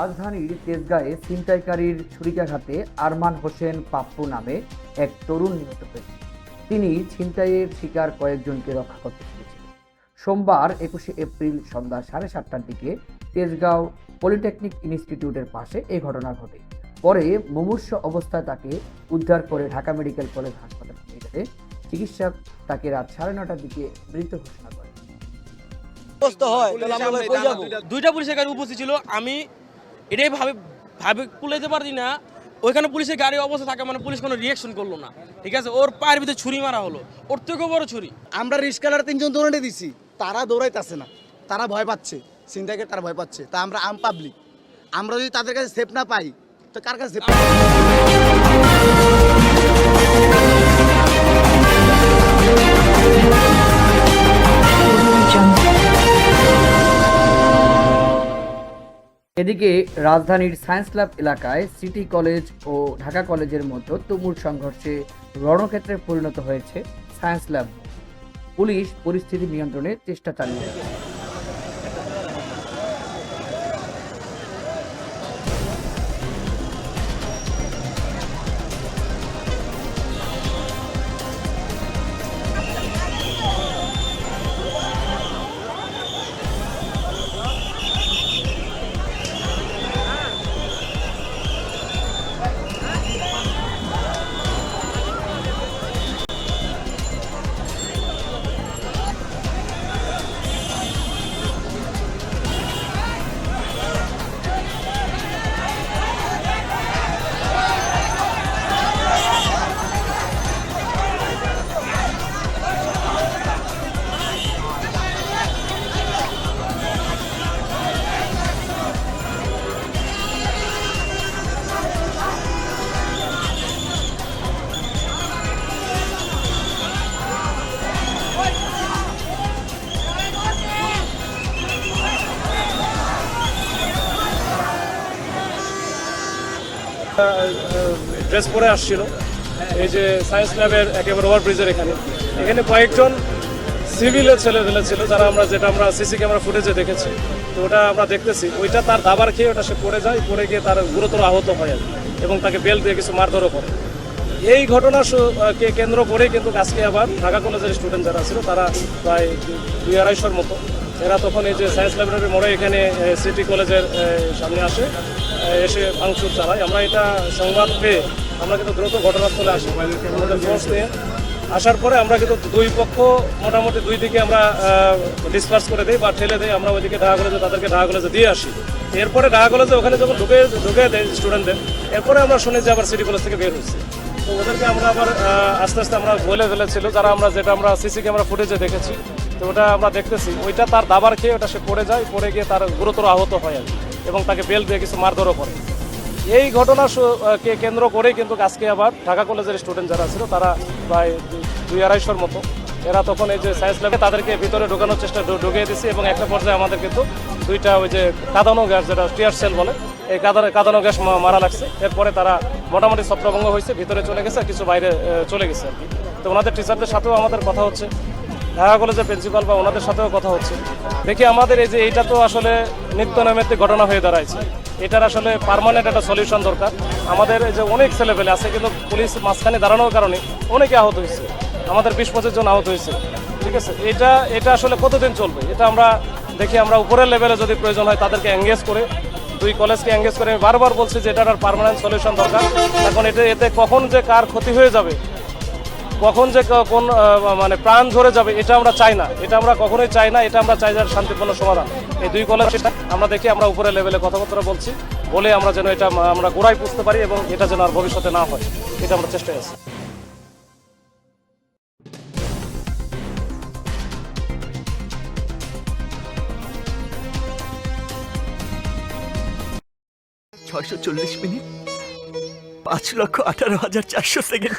রাজধানীর তেজগাঁয়ে ছিনতাইকারীর ছুরিকাঘাতে আরমান হোসেন পাপ্পু নামে এক তরুণ নিহত হয়েছে তিনি ছিনতাইয়ের শিকার কয়েকজনকে রক্ষা করতে পেরেছিলেন সোমবার একুশে এপ্রিল সন্ধ্যা সাড়ে সাতটার দিকে তেজগাঁও পলিটেকনিক ইনস্টিটিউটের পাশে এই ঘটনা ঘটে। পরে মুমূর্ষ অবস্থায় তাকে উদ্ধার করে ঢাকা মেডিকেল কলেজ হাসপাতালে নিয়ে গেলে চিকিৎসক তাকে রাত সাড়ে নটার দিকে মৃত ঘোষণা করে হয় দুইটা পুলিশের গাড়ি উপস্থিত ছিল। আমি এটাই ভাবে ভাবে কুলাইতে পারছি না। ওইখানে পুলিশের গাড়ি অবস্থা থাকে মানে পুলিশ কোনো রিয়াকশন করল না। ঠিক আছে? ওর পায়ের ভিতরে ছুরি মারা হলো। ওর থেকেও বড় ছুরি। আমরা রিস্কালার তিনজন দৌড়ে দিছি। তারা দৌড়াইতেছে না। তারা ভয় পাচ্ছে। সিন্দাকে তারা ভয় পাচ্ছে। তা আমরা আম পাবলিক আমরা যদি তাদের কাছে সেফ না পাই, তো কার কাছে সেফ এদিকে রাজধানীর সায়েন্স ক্লাব এলাকায় সিটি কলেজ ও ঢাকা কলেজের মধ্যে তুমুল সংঘর্ষে রণক্ষেত্রে পরিণত হয়েছে সায়েন্স ক্লাব পুলিশ পরিস্থিতি নিয়ন্ত্রণের চেষ্টা চালিয়ে ড্রেস পরে আসছিল। এই যে সায়েন্স ল্যাবের একেবারে ওভার ব্রিজের এখানে। এখানে কয়েকজন সিভিলের ছেলে ছেলেপেলে ছিল, যারা আমরা যেটা আমরা সিসি ক্যামেরা ফুটেজে দেখেছি। তো ওটা আমরা দেখতেছি। ওইটা তার দাবার খেয়ে ওটা সে পড়ে যায়, পড়ে গিয়ে তার গুরুতর আহত হয় এবং তাকে বেল দিয়ে কিছু মারধরও করে। এই ঘটনা কে কেন্দ্র করে কিন্তু আজকে আবার ঢাকা কলেজের স্টুডেন্ট যারা ছিল, তারা প্রায় দুই আড়াইশোর মতো। এরা তখন এই যে সায়েন্স ল্যাবরেটরি মোড়ে এখানে সিটি কলেজের সামনে আসে এসে ভাঙচুর চালায়। আমরা এটা সংবাদ পেয়ে আমরা কিন্তু দ্রুত ঘটনাস্থলে আসি। ফোর্স নিয়ে আসার পরে আমরা কিন্তু দুই পক্ষ, মোটামুটি দুই দিকে আমরা ডিসপার্স করে দিই বা ঠেলে দিই। আমরা ওইদিকে ঢাকা কলেজে তাদেরকে ঢাকা কলেজে দিয়ে আসি। এরপরে ঢাকা কলেজে ওখানে যখন ঢুকে ঢুকে দেয় স্টুডেন্টদের এরপরে আমরা শুনি যে আবার সিটি কলেজ থেকে বের হচ্ছে তো ওদেরকে আমরা আবার আস্তে আস্তে আমরা বলে ফেলেছিল। যারা আমরা, যেটা আমরা সিসি ক্যামেরা ফুটেজে দেখেছি তো ওটা আমরা দেখতেছি। ওইটা তার দাবার খেয়ে ওটা সে পড়ে যায়, পড়ে গিয়ে তার গুরুতর আহত হয় আর। এবং তাকে বেল দিয়ে কিছু মারধরও করে। এই ঘটনা কে কেন্দ্র করেই কিন্তু আজকে আবার ঢাকা কলেজের স্টুডেন্ট যারা ছিল, তারা প্রায় দুই আড়াইশোর মতো। এরা তখন এই যে সায়েন্স ল্যাবে তাদেরকে ভিতরে ঢোকানোর চেষ্টা ঢুকিয়ে দিছি এবং একটা পর্যায়ে আমাদের কিন্তু দুইটা ওই যে কাঁদানো গ্যাস, যেটা টিয়ার সেল বলে, এই কাঁদানো কাঁদানো গ্যাস মারা লাগছে। এরপরে তারা মোটামুটি ছত্রভঙ্গ হয়েছে, ভিতরে চলে গেছে কিছু বাইরে চলে গেছে আর কি। তো ওনাদের টিচারদের সাথেও আমাদের কথা হচ্ছে। ঢাকা কলেজের প্রিন্সিপাল বা ওনাদের সাথেও কথা হচ্ছে। দেখি আমাদের এই যে এইটা তো আসলে নিত্য নৈমিত্তিক ঘটনা হয়ে দাঁড়াইছে। এটার আসলে পার্মানেন্ট একটা সলিউশন দরকার। আমাদের এই যে অনেক ছেলেপেলে আছে, কিন্তু পুলিশ মাঝখানে দাঁড়ানোর কারণে অনেকে আহত হয়েছে। আমাদের বিশ পঁচিশ জন আহত হয়েছে। ঠিক আছে? এটা এটা আসলে কতদিন চলবে? এটা আমরা দেখি, আমরা উপরের লেভেলে যদি প্রয়োজন হয় তাদেরকে এঙ্গেজ করে, দুই কলেজকে এঙ্গেজ করে আমি বারবার বলছি যে এটার পার্মানেন্ট সলিউশন দরকার। এখন এটা এতে কখন যে কার ক্ষতি হয়ে যাবে কখন যে কোন মানে প্রাণ ঝরে যাবে, এটা আমরা চাই না। এটা আমরা কখনোই চাই না, এটা আমরা চাই যে শান্তিপূর্ণ সমাধান। এই দুই কলেজ আমরা দেখি, আমরা উপরে লেভেলে কথাবার্তা বলছি, বলে আমরা যেন এটা আমরা গোড়ায় পুষতে পারি এবং এটা যেন আর ভবিষ্যতে না হয়। এটা আমরা চেষ্টায় আছি। ছয়শো চল্লিশ মিনিট, পাঁচ লক্ষ আঠারো হাজার চারশো সেকেন্ড